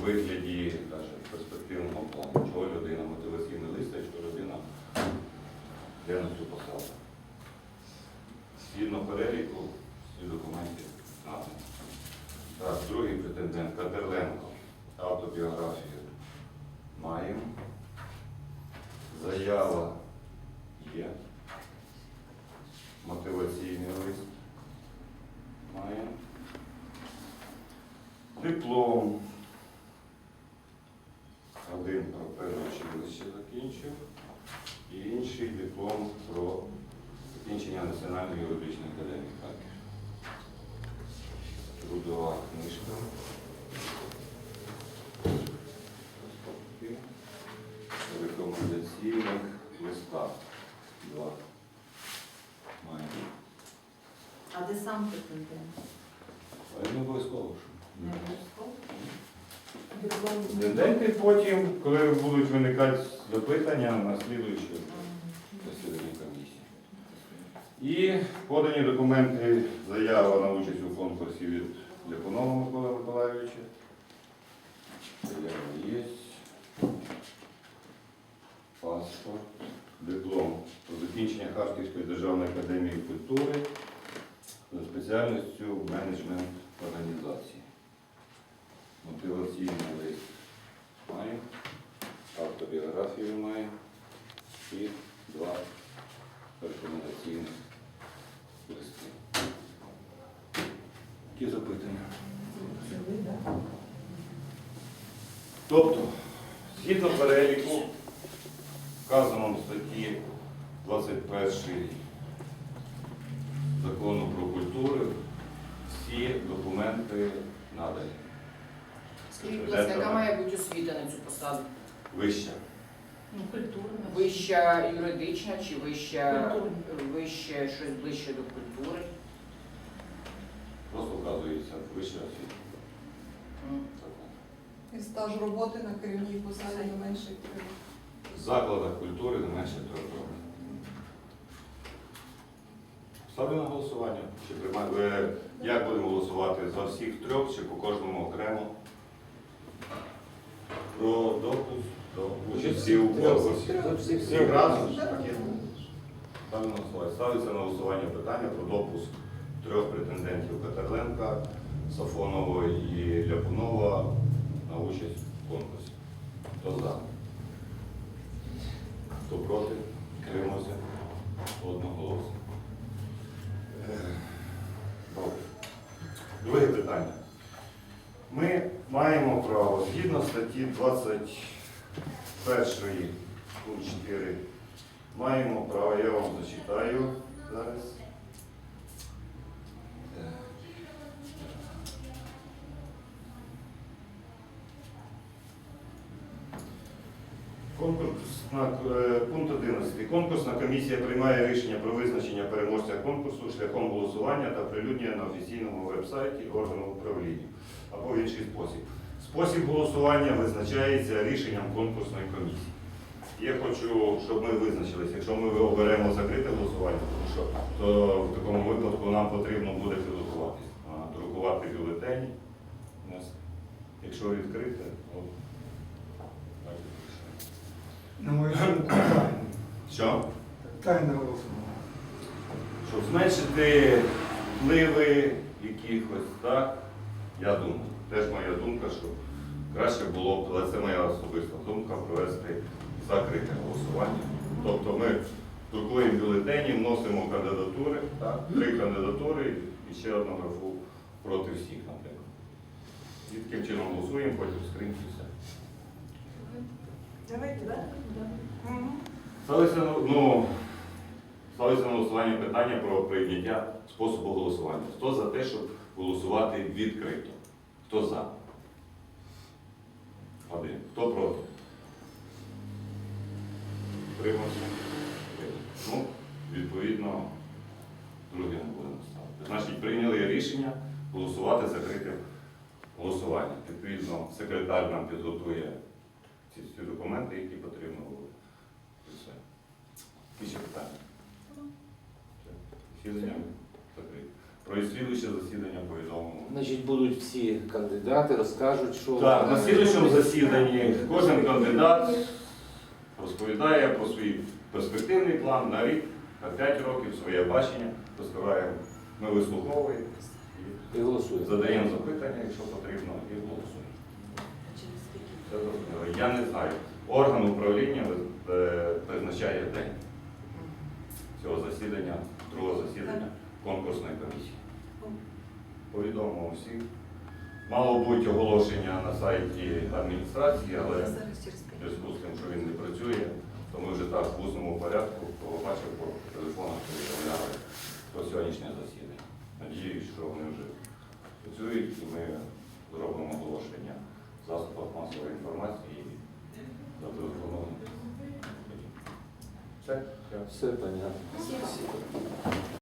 вигляді даже, перспективного плану, чого людина мотиваційний лист, якщо людина йде на цю посаду. Згідно переліку, всі документи надані. Так, другий претендент Катерленко. Автобіографію маємо. Заява є. Мотиваційний лист маємо. Диплом. Один про перше училище закінчив, і інший диплом про закінчення Національної юридичної академії Харків. Трудова книжка. Рекомендаційних листах. Два. Маємо. А де сам претендент? Не обов'язково. Не обов'язково? Претенденти потім, коли будуть виникати запитання на слідуючу засідання комісії. І подані документи, заява на участь у конкурсі від Ляпунова Миколи Миколайовича. Заява є. Паспорт, диплом про закінчення Харківської державної академії культури за спеціальністю менеджмент організації. Мотиваційний лист має, автобіографію має і два рекомендаційних листи. Які запитання? Тобто, згідно переліку, вказаному в статті 21 закону про культуру, всі документи надані. Скажіть, будь ласка, яка має бути освіта на цю посаду? Вища. Ну, культурно. Вища юридична чи вища Культурна. вище щось ближче до культури? Просто вказується вища освіта. М. І стаж роботи на керівній посаді не менше три. В закладах культури не менше трьох років. Ставлю на голосування. Чи приймаємо? Ви як будемо голосувати? За всіх трьох чи по кожному окремо? Про допуск до участі у конкурсі. Всі разом? Ставлю на голосування. Ставиться на голосування питання про допуск трьох претендентів Катерленка, Сафонова і Ляпунова на участь в конкурсі. Хто за? Хто проти? Тримався? Одноголосно. Е, Друге питання. Ми маємо право згідно статті 21 пункт 4. Маємо право, я вам зачитаю зараз. Конкурсна, е, пункт 11. Конкурсна комісія приймає рішення про визначення переможця конкурсу шляхом голосування та прилюднення на офіційному веб-сайті органу управління або в інший спосіб. Спосіб голосування визначається рішенням конкурсної комісії. Я хочу, щоб ми визначилися, якщо ми оберемо закрите голосування, то в такому випадку нам потрібно буде підготуватись, а, друкувати бюлетені. Якщо відкрите. На мою думку. Що? Тайне голосування. Щоб зменшити впливи якихось, так, я думаю, теж моя думка, що краще було б, але це моя особиста думка, провести закрите голосування. Тобто ми друкуємо бюлетені, вносимо кандидатури, так, три кандидатури і ще одну графу проти всіх, наприклад. І таким чином голосуємо, потім скриньки все. Давайте, так? Ставиться, ну, ставиться на голосування питання про прийняття способу голосування. Хто за те, щоб голосувати відкрито? Хто за? Один. Хто проти? Тримався? Ну, відповідно, друге не будемо ставити. Значить, прийняли рішення голосувати закритим голосуванням. Відповідно, секретар нам підготує ці всі документи, які потрібно. І все. Які ще питання? Засідання закрите. Про слідуюче засідання повідомимо. Значить, будуть всі кандидати, розкажуть, що Так, на слідуючому засіданні кожен кандидат розповідає про свій перспективний план на рік, на 5 років, своє бачення, розкриваємо. Ми вислуховуємо, і голосує. і задаємо запитання, якщо потрібно, і голосуємо. Це зрозуміло. Я не знаю. Орган управління е, призначає день цього засідання, другого засідання конкурсної комісії. Повідомимо всіх. Мало бути оголошення на сайті адміністрації, але в зв'язку з тим, що він не працює, то ми вже так в усному порядку, хто бачив по телефонах повідомляли про сьогоднішнє засідання. Надіюсь, що вони вже працюють і ми зробимо оголошення в засобах масової інформації і зателефонуємо. Все, понятно.